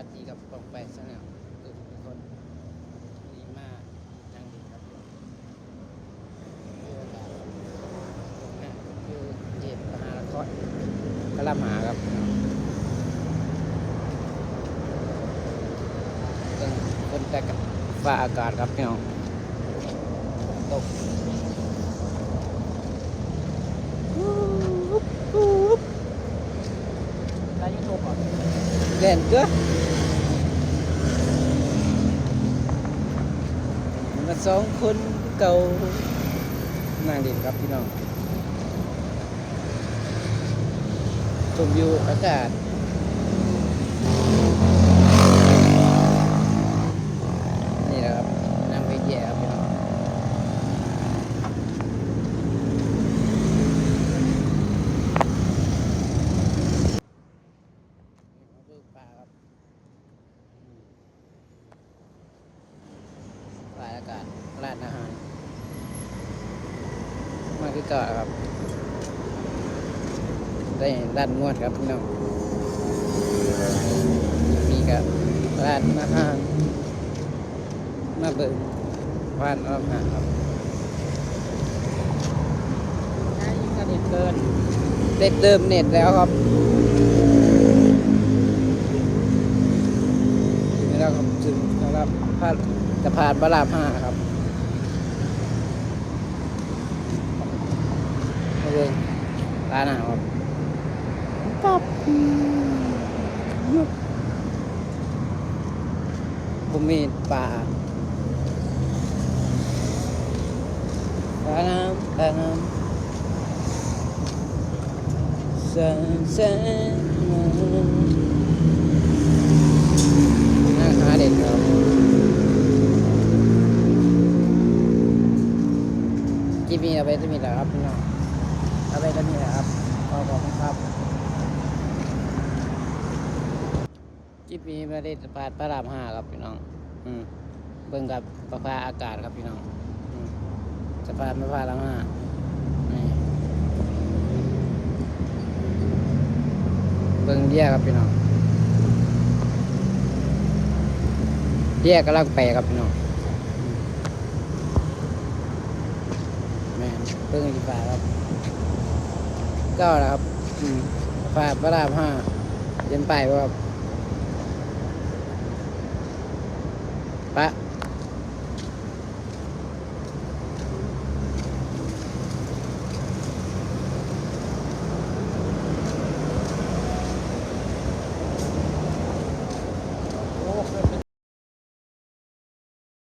วัสดีกับปองแปงชาแนลทุกคนดีมากนั่งดีครับคือโอกาสตรงนี้คือเจ็บมหาละครกระลำหาครับเป็นคนแต่กับฟ้าอากาศครับพี่น้องตกได้ยูทูบก่อนเล่นก็ มาสองคนเก่านั่งดินครับพี่น้องชมวิวอากาศ นี่แหละครับนั่งไปแย่ครับพี่น้องนี่คือป่าครับอืมป่าอากาศร้านอาหารมาคือเก่าครับ ได้ร้านนวดครับพี่น้องมีกับร้านอาหารมาเบิ่งว่านอาหารครับได้ยิงกระเด็นเกินเด็ดเดิมเน็ตแล้วครับนี่แล้วครับถึงนะครับพาด สะพานพระรามห้าครับมาเบิ่งร้านอาหารครับปั๊บยุบผมมีปลาปลาน้ำปลาน้ำ sunset น่าหาเด็กครับ กินมีเอาไปจะมีแหละครับพี่น้องเอาไปจะมีแหละครับขอขอบคุณครับกิบมีมาได้สะพานพระรามห้าครับพี่น้อง อืมเบิ่งกับประภาอากาศครับพี่น้องอืมสะพานพระรามห้านี่เบิ่งเดียครับพี่น้องเดียกำลังแปรครับพี่น้องแม่น เพิ่งอีกฝาครับก็แล้วครับห้าพระรามห้าเย็นไปครับปะ